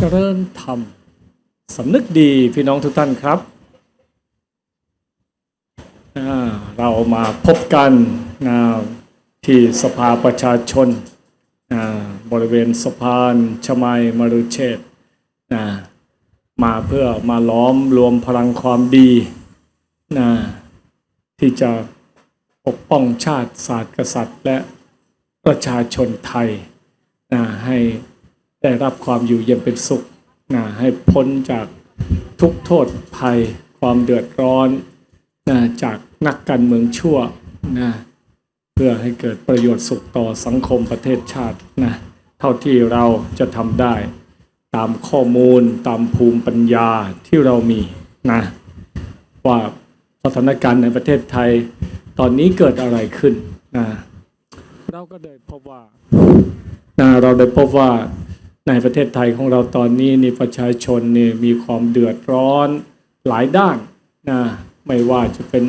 เจริญธรรมสำนึกดีพี่น้องทุกท่านครับ เรามาพบกันที่สภาประชาชน บริเวณสะพานชมัยมรุเชษมาเพื่อมาล้อมรวมพลังความดีที่จะปกป้องชาติศาสตร์กษัตริย์และประชาชนไทยให้ ได้รับความอยู่เย็นเป็นสุขนะให้พ้นจากทุกโทษภัยความเดือดร้อนนะจากนักการเมืองชั่วนะเพื่อให้เกิดประโยชน์สุขต่อสังคมประเทศชาตินะเท่าที่เราจะทำได้ ตามข้อมูลตามภูมิปัญญาที่เรามีนะว่าสถานการณ์ในประเทศไทย ตอนนี้เกิดอะไรขึ้นนะเราก็ได้พบว่านะเราได้พบว่า ในประเทศไทยของเราตอนนี้นี่ประชาชนนี่มีความเดือดร้อนหลายด้านนะไม่ว่าจะเป็น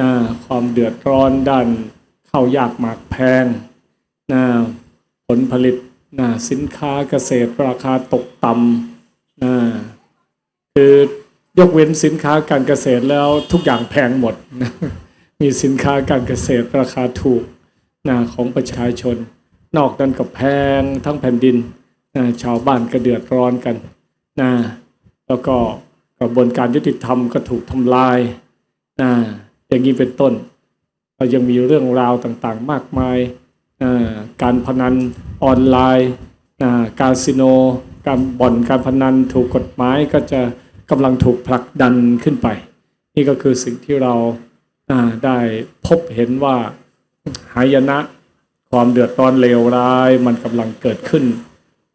นะความเดือดร้อนด้านข้าวยากหมากแพงนะผลผลิตนะสินค้าเกษตรราคาตกต่ำนะคือยกเว้นสินค้าการเกษตรแล้วทุกอย่างแพงหมดนะมีสินค้าการเกษตรราคาถูกนะของประชาชน นอกนั้นก็แพงทั้งแผ่นดิน นะชาวบ้านก็เดือดร้อนกันนะแล้วก็กระบวนการยุติธรรมก็ถูกทำลายนะอย่างนี้เป็นต้นเรายังมีเรื่องราวต่างๆ มากมายอ่าการพนันออนไลน์อ่าคาสิโน การบ่อนการพนันถูกกฎหมายก็จะกำลังถูกผลักดันขึ้นไป นี่ก็คือสิ่งที่เราอ่าได้พบเห็นว่าหายนะความเดือดร้อนเลวร้ายมันกำลังเกิดขึ้น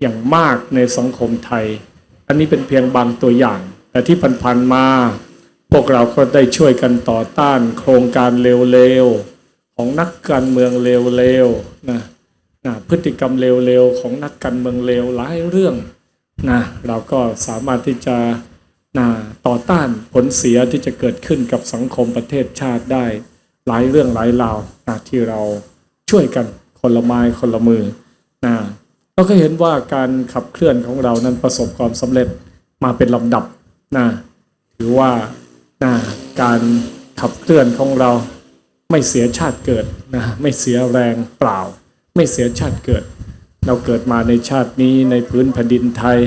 อย่างมากในสังคมไทย อันนี้เป็นเพียงบางตัวอย่าง แต่ที่ผ่านๆมา พวกเราก็ได้ช่วยกันต่อต้านโครงการเลวๆ ของนักการเมืองเลวๆนะนะพฤติกรรมเลวๆ ของนักการเมืองเลวหลายเรื่องนะเราก็สามารถที่จะนะต่อต้านผลเสียที่จะเกิดขึ้นกับสังคมประเทศชาติได้ หลายเรื่องหลายราวนะที่เราช่วยกันคนละไม้คนละมือนะ เราก็เห็นว่าการขับเคลื่อนของเรานั้นประสบความสำเร็จมาเป็นลำดับนะถือว่านะการขับเคลื่อนของเราไม่เสียชาติเกิดนะไม่เสียแรงเปล่า ไม่เสียชาติเกิด เราเกิดมาในชาตินี้ในพื้นแผ่นดินไทย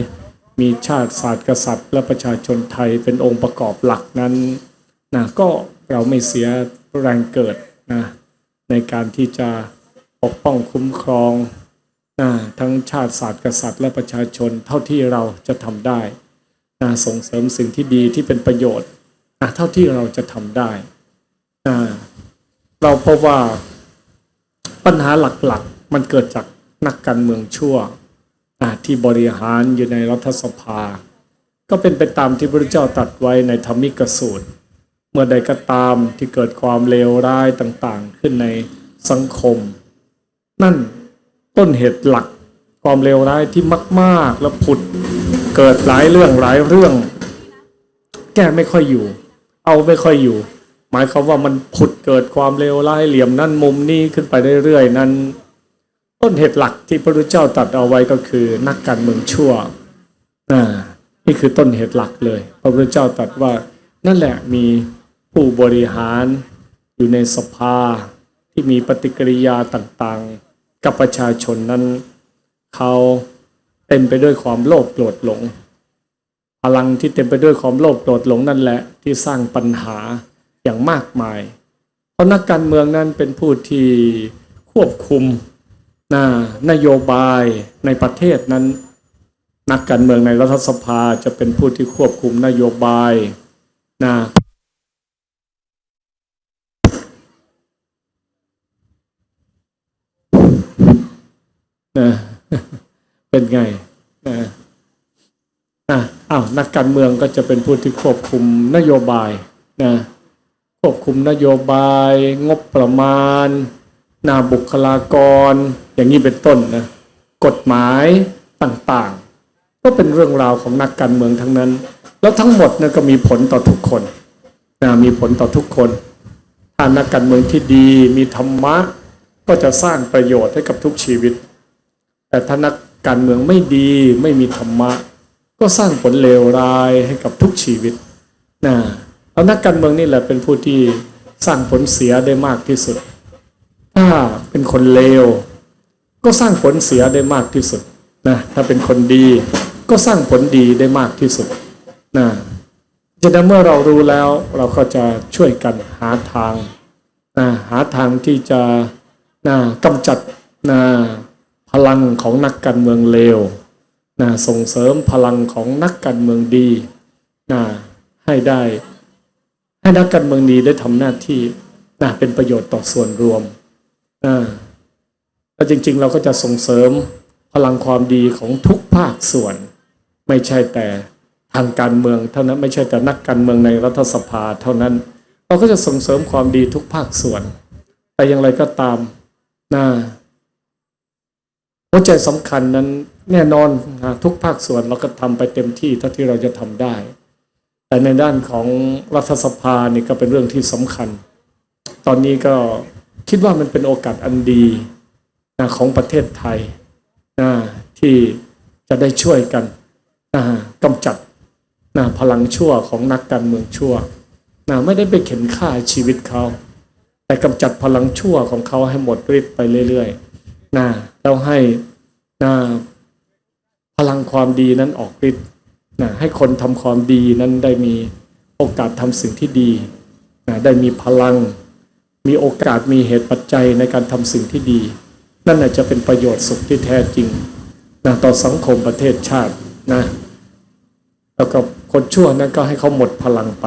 มีชาติศาสตร์กษัตริย์ และประชาชนไทยเป็นองค์ประกอบหลักนั้นนะก็เราไม่เสียแรงเกิดนะในการที่จะปกป้องคุ้มครอง ทั้งชาติศาสตร์กษัตริย์และประชาชนเท่าที่เราจะทำได้นะส่งเสริมสิ่งที่ดีที่เป็นประโยชน์นะเท่าที่เราจะทำได้นะเราพบว่าปัญหาหลักๆ มันเกิดจากนักการเมืองชั่วนะที่บริหารอยู่ในรัฐสภา ก็เป็นไปตามที่พระเจ้าตรัสไว้ในธรรมิกสูตร เมื่อใดก็ตามที่เกิดความเลวร้ายต่างๆ ขึ้นในสังคม นั่น ต้นเหตุหลักความเลวร้ายที่มาก ๆ แล้วผุดเกิดหลายเรื่องหลายเรื่อง แก้ไม่ค่อยอยู่ เอาไม่ค่อยอยู่ หมายความว่ามันผุดเกิดความเลวร้ายเหลี่ยมนั่นมุมนี้ขึ้นไปเรื่อยๆนั้น ต้นเหตุหลักที่พระพุทธเจ้าตรัสเอาไว้ก็คือนักการเมืองชั่วอ่านี่คือต้นเหตุหลักเลย พระพุทธเจ้าตรัสว่านั่นแหละมีผู้บริหารอยู่ในสภาที่มีปฏิกิริยาต่างๆ กับประชาชนนั้น เขาเต็มไปด้วยความโลภโกรธหลง พลังที่เต็มไปด้วยความโลภโกรธหลงนั่นแหละที่สร้างปัญหาอย่างมากมาย เพราะนักการเมืองนั้นเป็นผู้ที่ควบคุมนะนโยบายในประเทศนั้น นักการเมืองในรัฐสภาจะเป็นผู้ที่ควบคุมนโยบายนะ นะเป็นไงนะอะอ้าวนักการเมืองก็จะเป็นผู้ที่ควบคุมนโยบายนะควบคุมนโยบาย งบประมาณ นาบุคลากร อย่างนี้เป็นต้นนะกฎหมายต่างๆ ก็เป็นเรื่องราวของนักการเมืองทั้งนั้น แล้วทั้งหมดนั้นก็มีผลต่อทุกคนนะมีผลต่อทุกคนถ้านักการเมืองที่ดีมีธรรมะก็จะสร้างประโยชน์ให้กับทุกชีวิต แต่ถ้านักการเมืองไม่ดีไม่มีธรรมะ ก็สร้างผลเลวร้ายให้กับทุกชีวิตนะแล้วนักการเมืองนี่แหละเป็นผู้ที่สร้างผลเสียได้มากที่สุด ถ้าเป็นคนเลว ก็สร้างผลเสียได้มากที่สุดนะถ้าเป็นคนดีก็สร้างผลดีได้มากที่สุดนะฉะนั้นเมื่อเรารู้แล้วเราก็จะช่วยกันหาทางนะหาทางที่จะนะกำจัดนะ ลังของนักการเมืองเลวนะส่งเสริมพลังของนักการเมืองดีนะให้ได้ ให้นักการเมืองดีได้ทำหน้าที่นะเป็นประโยชน์ต่อส่วนรวมนะแล้วจริงๆ เราก็จะส่งเสริมพลังความดีของทุกภาคส่วน ไม่ใช่แต่ทางการเมืองเท่านั้นไม่ใช่แต่นักการเมืองในรัฐสภาเท่านั้น เราก็จะส่งเสริมความดีทุกภาคส่วน แต่อย่างไรก็ตามนะ หัวใจสำคัญนั้นแน่นอนนะทุกภาคส่วนเราก็ทำไปเต็มที่เท่าที่เราจะทำได้ แต่ในด้านของรัฐสภานี่ก็เป็นเรื่องที่สำคัญ ตอนนี้ก็คิดว่ามันเป็นโอกาสอันดีนะของประเทศไทยนะที่จะได้ช่วยกันนะกำจัดนะพลังชั่วของนักการเมืองชั่วนะไม่ได้ไปเข็นฆ่าชีวิตเขา แต่กำจัดพลังชั่วของเขาให้หมดฤทธิ์ไปเรื่อยๆนะ แล้วให้นะพลังความดีนั้นออกฤทธิ์นะให้คนทำความดีนั้นได้มีโอกาสทำสิ่งที่ดีนะได้มีพลัง มีโอกาสมีเหตุปัจจัยในการทำสิ่งที่ดี นั่นแหละจะเป็นประโยชน์สุขที่แท้จริงนะต่อสังคมประเทศชาตินะแล้วก็คนชั่วนั้นก็ให้เขาหมดพลังไป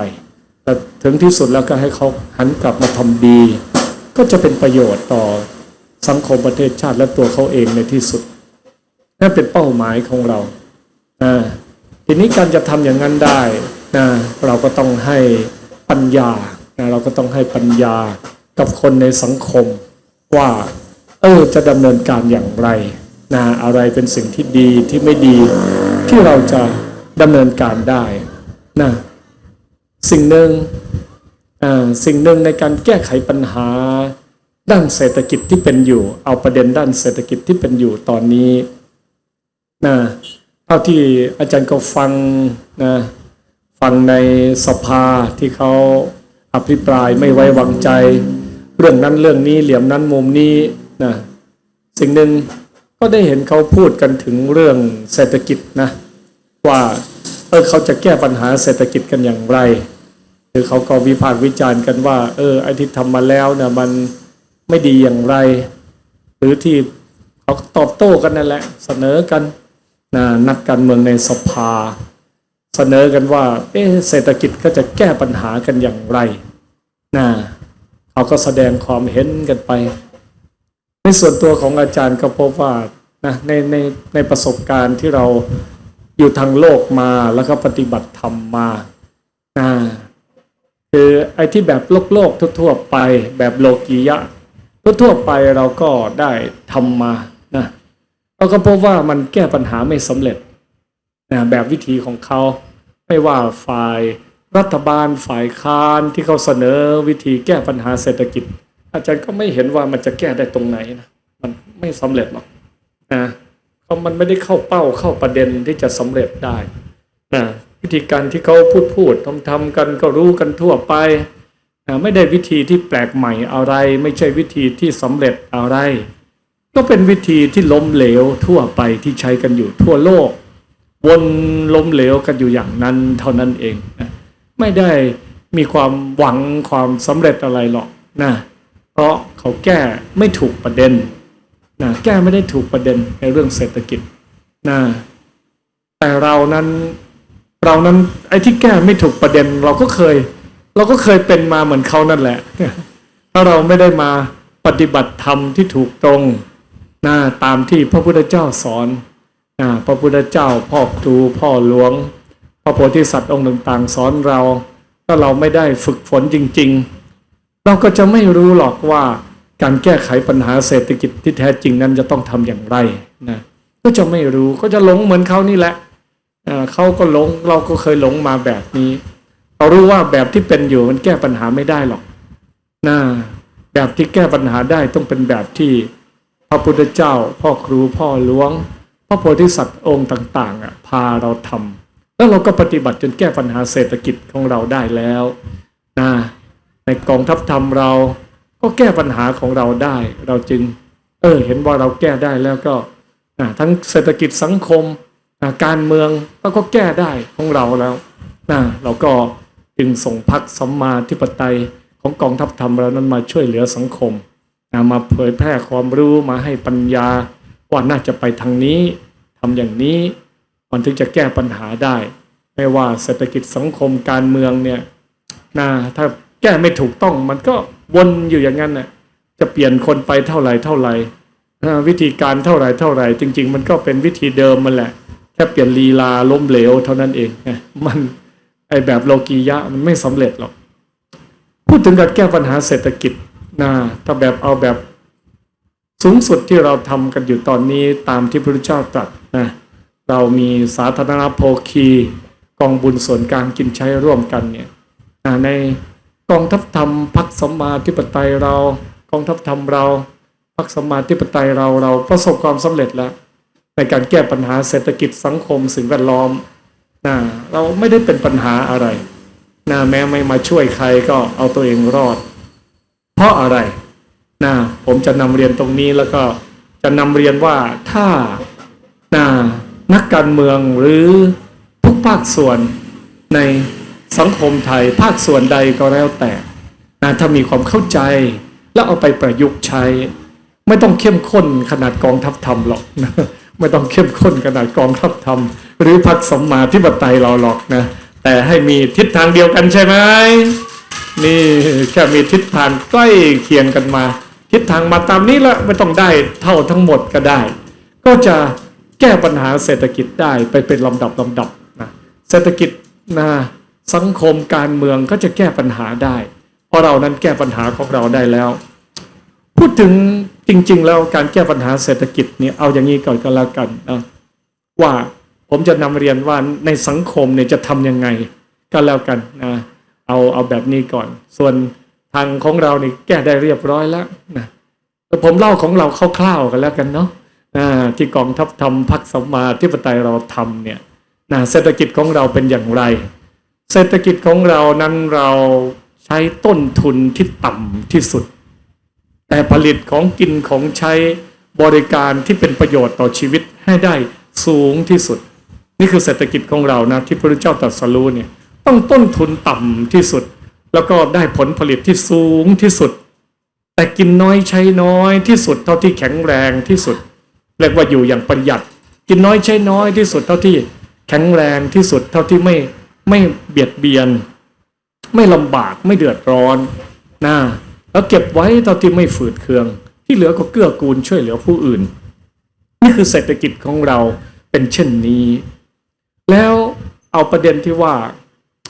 แต่ถึงที่สุดแล้วก็ให้เขาหันกลับมาทำดี ก็จะเป็นประโยชน์ต่อ สังคมประเทศชาติและตัวเขาเองในที่สุด นั่นเป็นเป้าหมายของเราทีนี้การจะทำอย่างนั้นได้นะเราก็ต้องให้ปัญญานะเราก็ต้องให้ปัญญากับคนในสังคม ว่า เออจะดำเนินการอย่างไรนะอะไรเป็นสิ่งที่ดีที่ไม่ดี ที่เราจะดำเนินการได้นะสิ่งหนึ่งสิ่งหนึ่งในการแก้ไขปัญหา ด้านเศรษฐกิจที่เป็นอยู่ เอาประเด็นด้านเศรษฐกิจที่เป็นอยู่ตอนนี้นะเท่าที่อาจารย์ก็ฟังนะฟังในสภาที่เขาอภิปรายไม่ไว้วางใจ เรื่องนั้นเรื่องนี้เหลี่ยมนั้นมุมนี้นะสิ่งหนึ่งก็ได้เห็นเขาพูดกันถึงเรื่องเศรษฐกิจนะว่าเออเขาจะแก้ปัญหาเศรษฐกิจกันอย่างไร หรือเขาก็วิพากษ์วิจารณ์กันว่า เออไอ้ที่ทำมาแล้วเนี่ยมัน ไม่ดีอย่างไร หรือที่เขาตอบโต้กันนั่นแหละ เสนอกันนะนักการเมืองในสภา เสนอกันว่าเอะเศรษฐกิจก็จะแก้ปัญหากันอย่างไรนะเขาก็แสดงความเห็นกันไป ในส่วนตัวของอาจารย์ก็พบว่านะในในในประสบการณ์ที่เราอยู่ทางโลกมาแล้วก็ปฏิบัติธรรมมานะคือไอ้ที่แบบโลกโลกทั่วๆไปแบบโลกียะ ทั่วไปเราก็ได้ทำมานะเราก็พบว่ามันแก้ปัญหาไม่สำเร็จนะแบบวิธีของเขาไม่ว่าฝ่ายรัฐบาลฝ่ายค้านที่เขาเสนอวิธีแก้ปัญหาเศรษฐกิจ อาจารย์ก็ไม่เห็นว่ามันจะแก้ได้ตรงไหนนะมันไม่สำเร็จหรอกนะเพราะมันไม่ได้เข้าเป้าเข้าประเด็นที่จะสำเร็จได้นะวิธีการที่เขาพูดพูดทำทำกันก็รู้กันทั่วไป ไม่ได้วิธีที่แปลกใหม่อะไร ไม่ใช่วิธีที่สำเร็จอะไร ก็เป็นวิธีที่ล้มเหลวทั่วไปที่ใช้กันอยู่ทั่วโลก วนล้มเหลวกันอยู่อย่างนั้นเท่านั้นเองนะไม่ได้มีความหวังความสำเร็จอะไรหรอกนะเพราะเขาแก้ไม่ถูกประเด็นนะแก้ไม่ได้ถูกประเด็นในเรื่องเศรษฐกิจนะแต่เรานั้นเรานั้นไอ้ที่แก้ไม่ถูกประเด็นเราก็เคย เราก็เคยเป็นมาเหมือนเขานั่นแหละถ้าเราไม่ได้มาปฏิบัติธรรมที่ถูกตรงนะตามที่พระพุทธเจ้าสอนนะพระพุทธเจ้าพ่อครูพ่อหลวง พระโพธิสัตว์องค์ต่างๆ สอนเรา ถ้าเราไม่ได้ฝึกฝนจริง ๆ เราก็จะไม่รู้หรอกว่าการแก้ไขปัญหาเศรษฐกิจที่แท้จริงนั้นจะต้องทำอย่างไรนะก็จะไม่รู้ก็จะหลงเหมือนเขานี่แหละเขาก็หลงเราก็เคยหลงมาแบบนี้ เรารู้ว่าแบบที่เป็นอยู่มันแก้ปัญหาไม่ได้หรอกนะแบบที่แก้ปัญหาได้ต้องเป็นแบบที่พระพุทธเจ้า พ่อครูพ่อหลวง พระโพธิสัตว์องค์ต่าง ๆอะพาเราทำแล้วเราก็ปฏิบัติจนแก้ปัญหาเศรษฐกิจของเราได้แล้วนะในกองทัพธรรมเราก็แก้ปัญหาของเราได้ เราจึง เออ เห็นว่าเราแก้ได้แล้วก็อ่าทั้งเศรษฐกิจสังคมการเมืองเราก็แก้ได้ของเราแล้วนะเราก็ จึงส่งพักสัมมาธิปไตยของกองทัพธรรมเรานั้นมาช่วยเหลือสังคมนะมาเผยแพร่ความรู้มาให้ปัญญาว่าน่าจะไปทางนี้ทำอย่างนี้มันถึงจะแก้ปัญหาได้ ไม่ว่าเศรษฐกิจสังคมการเมืองเนี่ยนะถ้าแก้ไม่ถูกต้องมันก็วนอยู่อย่างนั้นน่ะจะเปลี่ยนคนไปเท่าไหร่เท่าไหร่วิธีการเท่าไหร่เท่าไหร่ จริง ๆ มันก็เป็นวิธีเดิมมันแหละแค่เปลี่ยนลีลาล้มเหลวเท่านั้นเองมัน ไอแบบโลกียะมันไม่สำเร็จหรอก พูดถึงการแก้ปัญหาเศรษฐกิจนะถ้าแบบเอาแบบสูงสุดที่เราทำกันอยู่ตอนนี้ตามที่พระพุทธเจ้าตรัสนะเรามีสาธารณโภคีกองบุญส่วนกลางกินใช้ร่วมกันเนี่ยในกองทัพธรรมพักสมมาธิปไตยเรากองทัพธรรมเราพักสมมาธิปไตยเราเราประสบความสำเร็จแล้ว ในการแก้ปัญหาเศรษฐกิจสังคมสิ่งแวดล้อม นะเราไม่ได้เป็นปัญหาอะไรนะแม้ไม่มาช่วยใครก็เอาตัวเองรอด เพราะอะไรนะผมจะนำเรียนตรงนี้แล้วก็จะนำเรียนว่าถ้านะนักการเมืองหรือทุกภาคส่วนในสังคมไทยภาคส่วนใดก็แล้วแต่นะถ้ามีความเข้าใจ แล้วเอาไปประยุกต์ใช้ ไม่ต้องเข้มข้นขนาดกองทัพธรรมหรอกนะ ไม่ต้องเข้มข้นขนาดกองทัพธรรม หรือพรรคสมมาธิปไตยเราหรอกนะ แต่ให้มีทิศทางเดียวกันใช่ไหมนี่แค่มีทิศทางใกล้เคียงกันมา ทิศทางมาตามนี้ละไม่ต้องได้เท่าทั้งหมดก็ได้ ก็จะแก้ปัญหาเศรษฐกิจได้ไปเป็นลำดับลำดับนะเศรษฐกิจนะสังคมการเมืองก็จะแก้ปัญหาได้ เพราะเรานั้นแก้ปัญหาของเราได้แล้ว พูดถึง จริง ๆ แล้วการแก้ปัญหาเศรษฐกิจเนี่ยเอาอย่างนี้ก่อนก็แล้วกันนะว่าผมจะนำเรียนว่าในสังคมเนี่ยจะทำยังไงก็แล้วกันนะเอาเอาแบบนี้ก่อน ส่วนทางของเราเนี่แก้ได้เรียบร้อยแล้วนะผมเล่าของเราคร่าวๆกันแล้วกันเนาะที่กองทัพทำพักสมมาธิปไตยเราทำเนี่ยนะเศรษฐกิจของเราเป็นอย่างไร เศรษฐกิจของเรานั้นเราใช้ต้นทุนที่ต่ำที่สุด แต่ผลิตของกินของใช้บริการที่เป็นประโยชน์ต่อชีวิตให้ได้สูงที่สุด นี่คือเศรษฐกิจของเรานะที่พระเจ้าตรัสรู้เนี่ยต้องต้นทุนต่ำที่สุด แล้วก็ได้ผลผลิตที่สูงที่สุด แต่กินน้อยใช้น้อยที่สุดเท่าที่แข็งแรงที่สุดเรียกว่าอยู่อย่างประหยัด กินน้อยใช้น้อยที่สุดเท่าที่แข็งแรงที่สุดเท่าที่ไม่ไม่เบียดเบียน ไม่ลำบากไม่เดือดร้อนนะ แล้วเก็บไว้เท่าที่ไม่ฝืดเคือง ที่เหลือก็เกื้อกูลช่วยเหลือผู้อื่น นี่คือเศรษฐกิจของเราเป็นเช่นนี้ แล้วเอาประเด็นที่ว่า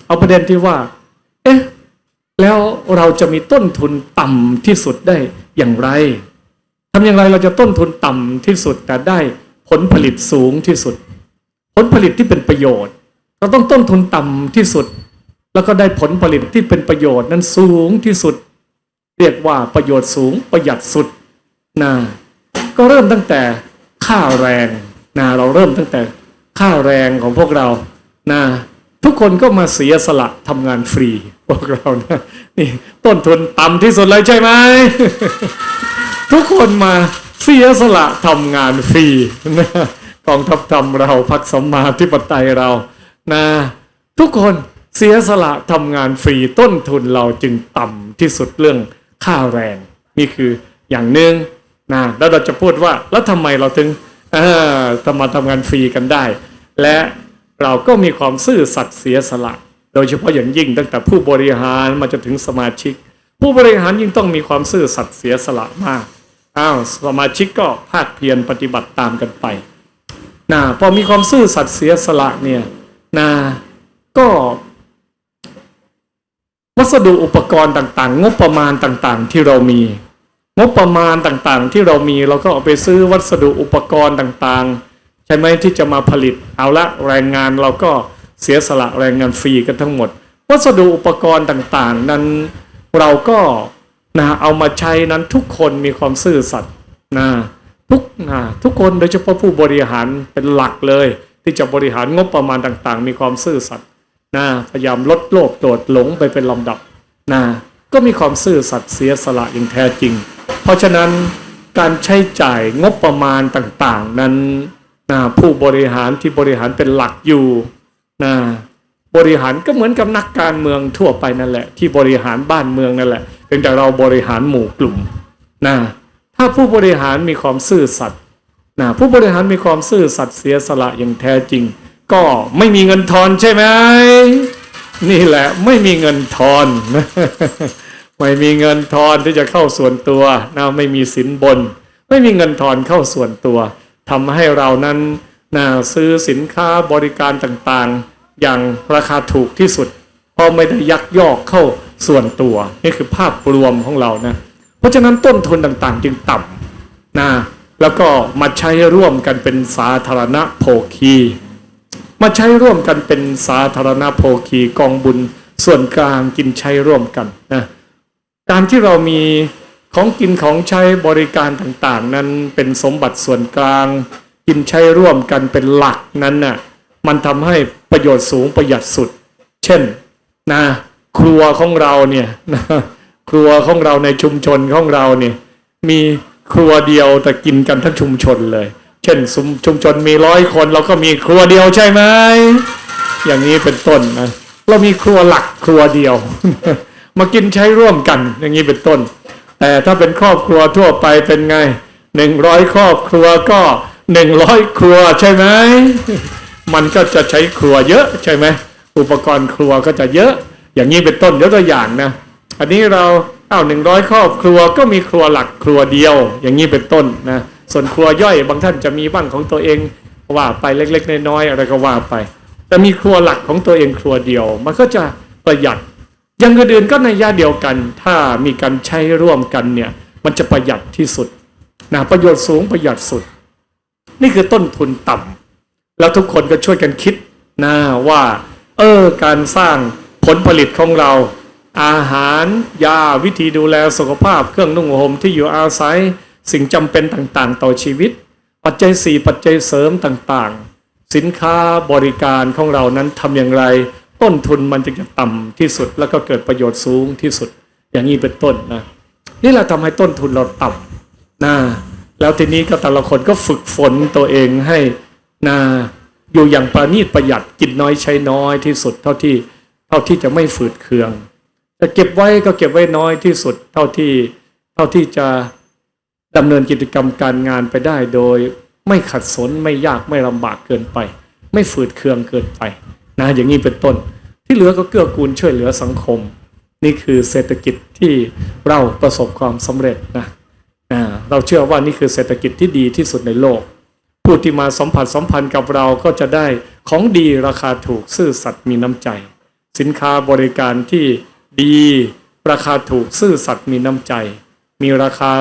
เอาประเด็นที่ว่า เอ๊ะแล้วเราจะมีต้นทุนต่ำที่สุดได้อย่างไรทำอย่างไรเราจะต้นทุนต่ำที่สุดแต่ได้ผลผลิตสูงที่สุด ผลผลิตที่เป็นประโยชน์ เราต้องต้นทุนต่ำที่สุด แล้วก็ได้ผลผลิตที่เป็นประโยชน์นั้นสูงที่สุด เรียกว่าประโยชน์สูงประหยัดสุดนะก็เริ่มตั้งแต่ค่าแรงนะเราเริ่มตั้งแต่ค่าแรงของพวกเรานะทุกคนก็มาเสียสละทำงานฟรีพวกเรานะนี่ต้นทุนต่ำที่สุดเลยใช่ไหมทุกคนมาเสียสละทำงานฟรีนะกองทัพธรรมเราพักสมมาธิปไตยเรานะทุกคนเสียสละทำงานฟรีต้นทุนเราจึงต่ำที่สุดเรื่อง ค่าแรง นี่คืออย่างหนึ่งนะแล้วเราจะพูดว่าแล้วทำไมเราถึงเออทำมาทำงานฟรีกันได้ และเราก็มีความซื่อสัตย์เสียสละ โดยเฉพาะอย่างยิ่งตั้งแต่ผู้บริหารมาจนถึงสมาชิก ผู้บริหารยิ่งต้องมีความซื่อสัตย์เสียสละมากอ้าวสมาชิกก็ภาคเพียรปฏิบัติตามกันไปนะพอมีความซื่อสัตย์เสียสละเนี่ยนะก็ วัสดุอุปกรณ์ต่างๆ งบประมาณต่างๆ ที่เรามี งบประมาณต่างๆ ที่เรามีเราก็เอาไปซื้อวัสดุอุปกรณ์ต่างๆ ใช่ไหมที่จะมาผลิต เอาละแรงงานเราก็เสียสละแรงงานฟรีกันทั้งหมด วัสดุอุปกรณ์ต่างๆ นั้นเราก็นะเอามาใช้นั้นทุกคนมีความซื่อสัตย์นะทุกนะทุกคนโดยเฉพาะผู้บริหารเป็นหลักเลย ที่จะบริหารงบประมาณต่างๆ มีความซื่อสัตย์ นะพยายามลดโลภโกรธหลงไปเป็นลำดับนะก็มีความซื่อสัตย์เสียสละอย่างแท้จริง เพราะฉะนั้นการใช้จ่ายงบประมาณต่างๆ นั้นนะผู้บริหารที่บริหารเป็นหลักอยู่นะบริหารก็เหมือนกับนักการเมืองทั่วไปนั่นแหละ ที่บริหารบ้านเมืองนั่นแหละเพียงแต่เราบริหารหมู่กลุ่มนะถ้าผู้บริหารมีความซื่อสัตย์นะผู้บริหารมีความซื่อสัตย์เสียสละอย่างแท้จริง ก็ไม่มีเงินทอนใช่ไหมนี่แหละไม่มีเงินทอน ไม่มีเงินทอนที่จะเข้าส่วนตัวนะไม่มีสินบน ไม่มีเงินทอนเข้าส่วนตัวทำให้เรานั้นนะซื้อสินค้าบริการต่างๆ อย่างราคาถูกที่สุด เพราะไม่ได้ยักยอกเข้าส่วนตัว นี่คือภาพรวมของเรานะเพราะฉะนั้นต้นทุนต่างๆ จึงต่ำนะแล้วก็มาใช้ร่วมกันเป็นสาธารณโภคี มาใช้ร่วมกันเป็นสาธารณโภคีกองบุญส่วนกลางกินใช้ร่วมกันนะการที่เรามีของกินของใช้บริการต่างๆ นั้นเป็นสมบัติส่วนกลาง กินใช้ร่วมกันเป็นหลักนั้นน่ะมันทำให้ประโยชน์สูงประหยัดสุด เช่นนะครัวของเราเนี่ยนะครัวของเราในชุมชนของเราเนี่ยมีครัวเดียวแต่กินกันทั้งชุมชนเลย เช่นชุมชุมชนมีร้อยคนเราก็มีครัวเดียวใช่ไหมอย่างนี้เป็นต้นนะเรามีครัวหลักครัวเดียว มากินใช้ร่วมกัน อย่างนี้เป็นต้น แต่ถ้าเป็นครอบครัวทั่วไปเป็นไงหนึ่งร้อยครอบครัวก็หนึ่งร้อยครัวใช่ไหมมันก็จะใช้ครัวเยอะใช่ไหมอุปกรณ์ครัวก็จะเยอะ อย่างนี้เป็นต้นยกตัวอย่างนะอันนี้เราเอ้าหนึ่งร้อยครอบครัวก็มีครัวหลักครัวเดียว อย่างนี้เป็นต้นนะ ส่วนครัวย่อยบางท่านจะมีบ้างของตัวเองว่าไปเล็กๆน้อยๆอะไรก็ว่าไป แต่มีครัวหลักของตัวเองครัวเดียว มันก็จะประหยัดอย่างอื่นก็ในยาเดียวกัน ถ้ามีการใช้ร่วมกันเนี่ยมันจะประหยัดที่สุดนะประโยชน์สูงประหยัดสุด นี่คือต้นทุนต่ำแล้วทุกคนก็ช่วยกันคิดนะว่า เออการสร้างผลผลิตของเรา อาหารยาวิธีดูแลสุขภาพเครื่องนุ่งห่มที่อยู่อาศัย สิ่งจำเป็นต่างๆ ต่อชีวิต ปัจจัยสี่ปัจจัยเสริมต่างๆ สินค้าบริการของเรานั้นทำอย่างไร ต้นทุนมันจึงจะต่ำที่สุด แล้วก็เกิดประโยชน์สูงที่สุด อย่างนี้เป็นต้นนะนี่แหละทำให้ต้นทุนเราต่ำนะแล้วทีนี้ก็แต่ละคนก็ฝึกฝนตัวเองให้นะอยู่อย่างประณีตประหยัดกินน้อยใช้น้อยที่สุด เท่าที่เท่าที่จะไม่ฝืดเคืองจะเก็บไว้ก็เก็บไว้น้อยที่สุด เท่าที่เท่าที่จะ ดำเนินกิจกรรมการงานไปได้โดยไม่ขัดสนไม่ยากไม่ลำบากเกินไป ไม่ฝืดเคืองเกินไปนะอย่างนี้เป็นต้น ที่เหลือก็เกื้อกูลช่วยเหลือสังคม นี่คือเศรษฐกิจที่เราประสบความสำเร็จนะอ่าเราเชื่อว่านี่คือเศรษฐกิจที่ดีที่สุดในโลก ผู้ที่มาสัมผัสสัมพันธ์กับเราก็จะได้ของดีราคาถูกซื่อสัตย์มีน้ำใจ สินค้าบริการที่ดี ราคาถูกซื่อสัตย์มีน้ำใจ มีราคา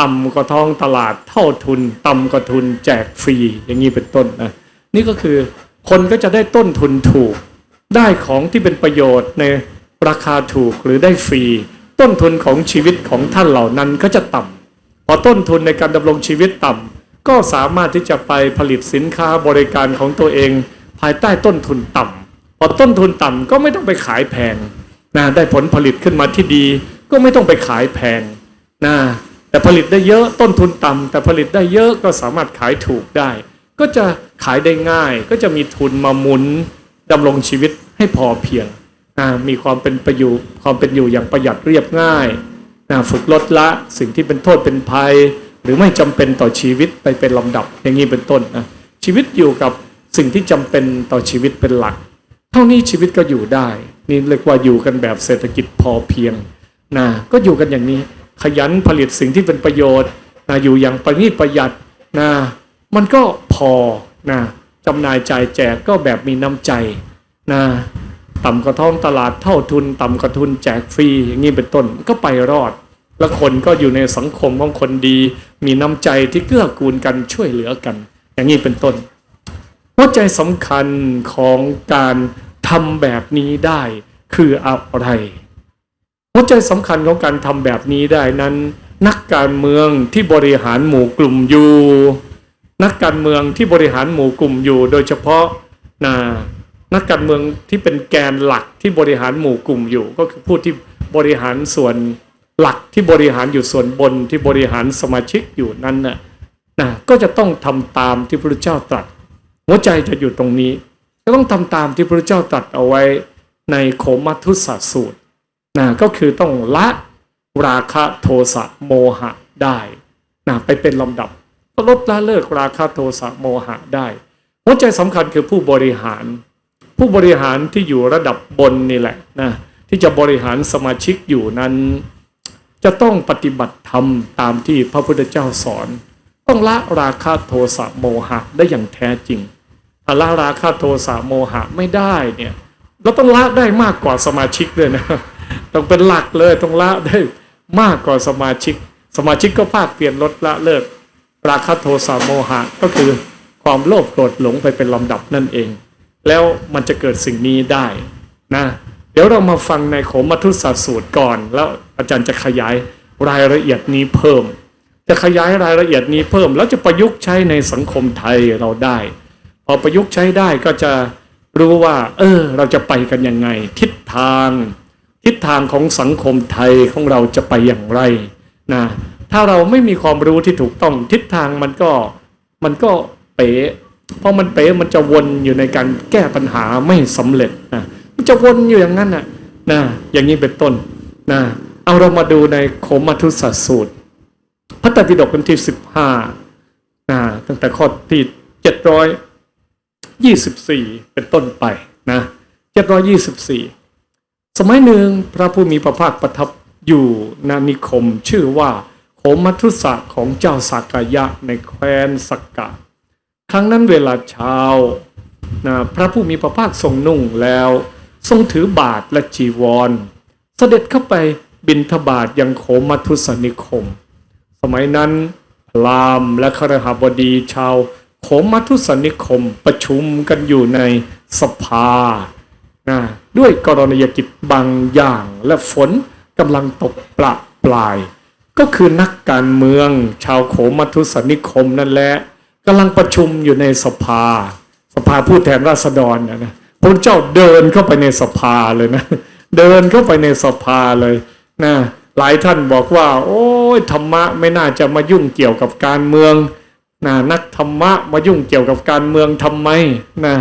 ต่ำกว่าท้องตลาดเท่าทุน ต่ำกว่าทุนแจกฟรี อย่างนี้เป็นต้นนะนี่ก็คือคนก็จะได้ต้นทุนถูก ได้ของที่เป็นประโยชน์ในราคาถูกหรือได้ฟรี ต้นทุนของชีวิตของท่านเหล่านั้นก็จะต่ำพอต้นทุนในการดำรงชีวิตต่ำก็สามารถที่จะไปผลิตสินค้าบริการของตัวเอง ภายใต้ต้นทุนต่ำพอต้นทุนต่ำก็ไม่ต้องไปขายแพงนะได้ผลผลิตขึ้นมาที่ดี ก็ไม่ต้องไปขายแพงนะ แต่ผลิตได้เยอะต้นทุนต่ำแต่ผลิตได้เยอะก็สามารถขายถูกได้ ก็จะขายได้ง่าย ก็จะมีทุนมาหมุนดำรงชีวิตให้พอเพียงมีความเป็นประโยชน์ความเป็นอยู่อย่างประหยัดเรียบง่ายฝึกลดละสิ่งที่เป็นโทษเป็นภัย หรือไม่จำเป็นต่อชีวิตไปเป็นลำดับอย่างนี้เป็นต้นนะชีวิตอยู่กับสิ่งที่จำเป็นต่อชีวิตเป็นหลัก เท่านี้ชีวิตก็อยู่ได้ นี่เรียกว่าอยู่กันแบบเศรษฐกิจพอเพียงนะก็อยู่กันอย่างนี้ ขยันผลิตสิ่งที่เป็นประโยชน์นะอยู่อย่างประณีตประหยัดนะมันก็พอนะจำหน่ายจ่ายแจกก็แบบมีน้ำใจนะต่ำกว่าท้องตลาดเท่าทุน ต่ำกว่าทุนแจกฟรีอย่างนี้เป็นต้นก็ไปรอด แล้วคนก็อยู่ในสังคมของคนดี มีน้ำใจที่เกื้อกูลกันช่วยเหลือกัน อย่างนี้เป็นต้นหัวใจสำคัญของการทำแบบนี้ได้คืออะไร หัวใจสำคัญของการทำแบบนี้ได้นั้น นักการเมืองที่บริหารหมู่กลุ่มอยู่ นักการเมืองที่บริหารหมู่กลุ่มอยู่ โดยเฉพาะนะนักการเมืองที่เป็นแกนหลักที่บริหารหมู่กลุ่มอยู่ ก็คือผู้ที่บริหารส่วนหลักที่บริหารอยู่ส่วนบนที่บริหารสมาชิกอยู่นั้นน่ะนะก็จะต้องทำตามที่พระเจ้าตรัส หัวใจจะอยู่ตรงนี้ก็ต้องทำตามที่พระเจ้าตรัสเอาไว้ในโคมัทธุสสูตร นะก็คือต้องละราคะโทสะโมหะได้นะไปเป็นลำดับก็ลดละเลิกราคะโทสะโมหะได้ หัวใจสำคัญคือผู้บริหาร ผู้บริหารที่อยู่ระดับบนนี่แหละนะที่จะบริหารสมาชิกอยู่นั้น จะต้องปฏิบัติธรรมตามที่พระพุทธเจ้าสอน ต้องละราคะโทสะโมหะได้อย่างแท้จริงถ้าละราคะโทสะโมหะไม่ได้เนี่ยเราต้องละได้มากกว่าสมาชิกเลยนะ ต้องเป็นหลักเลยต้องละได้มากกว่าสมาชิก สมาชิกก็ภาคเปลี่ยนลดละเลิกราคะโทสะโมหะก็คือความโลภโกรธหลงไปเป็นลำดับนั่นเอง แล้วมันจะเกิดสิ่งนี้ได้นะเดี๋ยวเรามาฟังในโขมัทุสาสูตรก่อน แล้วอาจารย์จะขยายรายละเอียดนี้เพิ่ม จะขยายรายละเอียดนี้เพิ่ม แล้วจะประยุกต์ใช้ในสังคมไทยเราได้ พอประยุกต์ใช้ได้ก็จะรู้ว่า เออ เราจะไปกันยังไง ทิศทาง ทิศทางของสังคมไทยของเราจะไปอย่างไรนะถ้าเราไม่มีความรู้ที่ถูกต้องทิศทางมันก็มันก็เป๋เพราะมันเป๋มันจะวนอยู่ในการแก้ปัญหาไม่สำเร็จนะมันจะวนอยู่อย่างนั้นนะนะอย่างนี้เป็นต้นนะเอาเรามาดูในโคมัทุสสูตร พระไตรปิฎกเป็นที่สิบห้านะตั้งแต่ข้อที่เจ็ดร้อยยี่สิบสี่เป็นต้นไปนะเจ็ดร้อยยี่สิบสี่ สมัยหนึ่งพระผู้มีพระภาคประทับอยู่นานิคมชื่อว่าโคมัทุสะของเจ้าสากายะในแคว้นสักกะ ครั้งนั้นเวลาเช้านะพระผู้มีพระภาคทรงนุ่งแล้ว ทรงถือบาทและจีวร เสด็จเข้าไปบินทบาทยังโคมัทุสนิคม สมัยนั้นพรามและครหบดีชาวโขมัทุสนิคมประชุมกันอยู่ในสภา ด้วยกรณียกิจบางอย่างและฝนกำลังตกประปลาย ก็คือนักการเมือง ชาวโขมัทุสนิคมนั่นแหละกำลังประชุมอยู่ในสภา สภาผู้แทนราษฎรนะนะพระเจ้าเดินเข้าไปในสภาเลยนะ เดินเข้าไปในสภาเลยนะหลายท่านบอกว่า โอ้ยธรรมะไม่น่าจะมายุ่งเกี่ยวกับการเมืองนะนักธรรมะมายุ่งเกี่ยวกับการเมืองทำไมนะ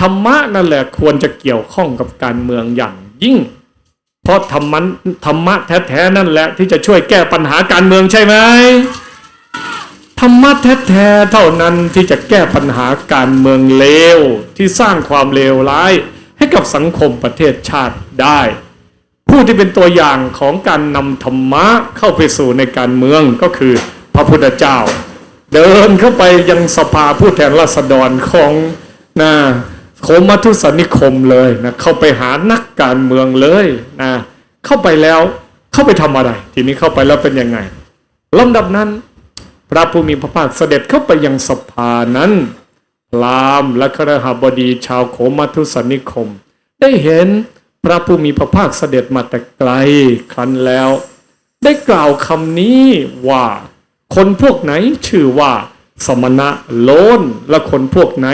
ธรรมะนั่นแหละควรจะเกี่ยวข้องกับการเมืองอย่างยิ่ง เพราะธรรมะธรรมะแท้ๆนั่นแหละที่จะช่วยแก้ปัญหาการเมืองใช่ไหมธรรมะแท้ๆเท่านั้นที่จะแก้ปัญหาการเมืองเลวที่สร้างความเลวร้าย ให้กับสังคมประเทศชาติได้ ผู้ที่เป็นตัวอย่างของการนำธรรมะเข้าไปสู่ในการเมืองก็คือพระพุทธเจ้า เดินเข้าไปยังสภาผู้แทนราษฎรของนะ โคมัทุสนิคมเลยนะเข้าไปหานักการเมืองเลยนะเข้าไปแล้วเข้าไปทำอะไร ทีนี้เข้าไปแล้วเป็นยังไงลำดับนั้น พระผู้มีพระภาคเสด็จเข้าไปยังสภานั้นพรามและครหบดีชาวโขมัทุสนิคม ได้เห็นพระผู้มีพระภาคเสด็จมาแต่ไกลครั้นแล้ว ได้กล่าวคำนี้ว่า คนพวกไหนชื่อว่า สมณะโลนและคนพวกไหน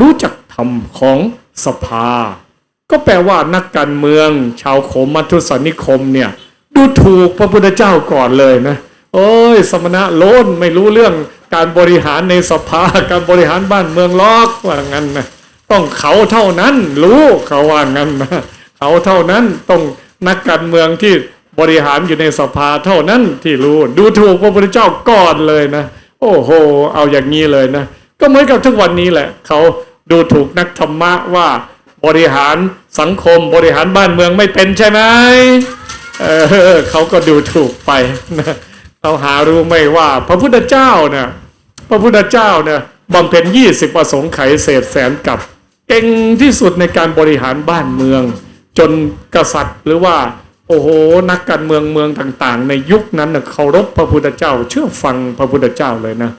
รู้จักธรรมของสภา ก็แปลว่านักการเมือง ชาวโขมมัทุสนิคมเนี่ย ดูถูกพระพุทธเจ้าก่อนเลยนะโอ้ย สมณะโลนไม่รู้เรื่องการบริหารในสภาการบริหารบ้านเมืองลอกว่างั้นนะต้องเขาเท่านั้นรู้เขาว่างั้นนะเขาเท่านั้นต้องนักการเมืองที่บริหารอยู่ในสภาเท่านั้นที่รู้ ดูถูกพระพุทธเจ้าก่อนเลยนะ โอ้โห เอาอย่างนี้เลยนะ ก็เหมือนกับทุกวันนี้แหละ เขาดูถูกนักธรรมะว่าบริหารสังคมบริหารบ้านเมืองไม่เป็นใช่ไหมเออเขาก็ดูถูกไปนะเราหารู้ไหม่ว่า พระพุทธเจ้าเนี่ยพระพุทธเจ้าเนี่ยบำเพ็ญยี่สิบประสงค์ไขเศษแสนกับเก่งที่สุดในการบริหารบ้านเมือง จนกษัตริย์หรือว่า โอ้โหนักการเมืองเมืองต่างๆ ในยุคนั้นน่ะเคารพพระพุทธเจ้า เชื่อฟังพระพุทธเจ้าเลยนะ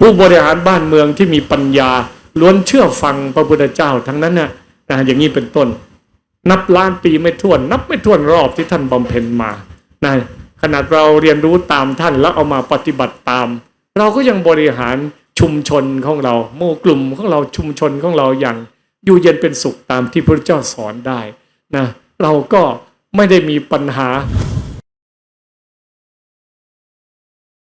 ผู้บริหารบ้านเมืองที่มีปัญญาล้วนเชื่อฟังพระพุทธเจ้าทั้งนั้นน่ะนะอย่างนี้เป็นต้น นับล้านปีไม่ถ้วน นับไม่ถ้วนรอบที่ท่านบำเพ็ญมานะขนาดเราเรียนรู้ตามท่านแล้วเอามาปฏิบัติตาม เราก็ยังบริหารชุมชนของเราหมู่กลุ่มของเราชุมชนของเราอย่างอยู่เย็นเป็นสุขตามที่พระเจ้าสอนได้นะเราก็ไม่ได้มีปัญหา